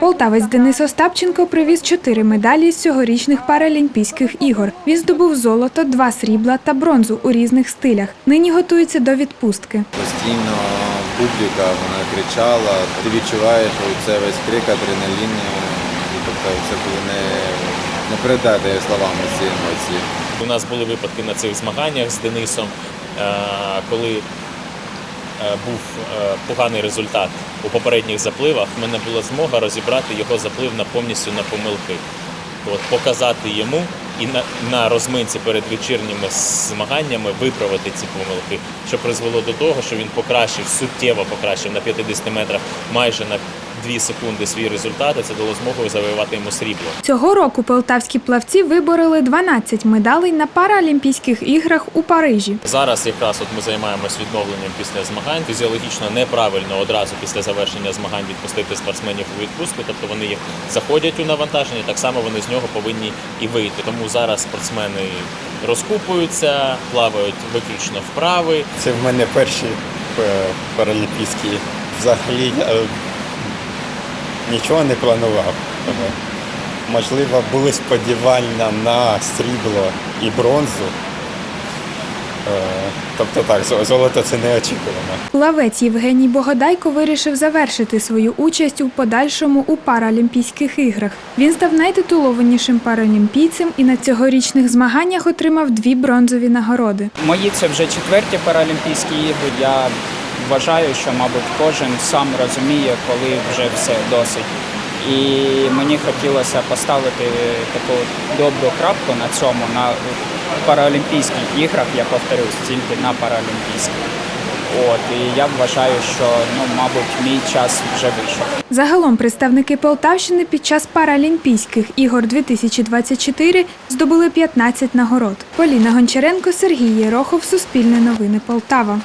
Полтавець Денис Остапченко привіз чотири медалі з цьогорічних паралімпійських ігор. Він здобув золото, два срібла та бронзу у різних стилях. Нині готується до відпустки. Постійно публіка вона кричала, ти відчуваєш це весь крик, адреналін. Тобто це були не, не передати словами ці емоції. У нас були випадки на цих змаганнях з Денисом, е, коли був е, поганий результат у попередніх запливах. В мене була змога розібрати його заплив на повністю на помилки. От, показати йому і на, на розминці перед вечірніми змаганнями виправити ці помилки, що призвело до того, що він покращив, суттєво покращив на 50 метрах майже на 2 секунди свій результат, і це дало змогу завоювати йому срібло. Цього року полтавські плавці вибороли 12 медалей на Паралімпійських іграх у Парижі. Зараз якраз от ми займаємось відновленням після змагань. Фізіологічно неправильно одразу після завершення змагань відпустити спортсменів у відпустку. Тобто вони їх заходять у навантаження, так само вони з нього повинні і вийти. Тому зараз спортсмени розкупуються, плавають виключно вправи. Це в мене перші е, паралімпійські. Взагалі я е, нічого не планував. Можливо, були сподівання на срібло і бронзу. Е, Тобто так, золото це неочікувано. Плавець Євгеній Богодайко вирішив завершити свою участь у подальшому у Паралімпійських іграх. Він став найтитулованішим паралімпійцем і на цьогорічних змаганнях отримав дві бронзові нагороди. Мої це вже четверті паралімпійські ігри. Я вважаю, що, мабуть, кожен сам розуміє, коли вже все досить. І мені хотілося поставити таку добру крапку на цьому, на паралімпійських іграх, я повторюсь, тільки на паралімпійських. От, і я вважаю, що ну, мабуть, мій час вже вийшов. Загалом представники Полтавщини під час Паралімпійських ігор 2024 здобули 15 нагород. Поліна Гончаренко, Сергій Єрохов, Суспільне новини Полтава.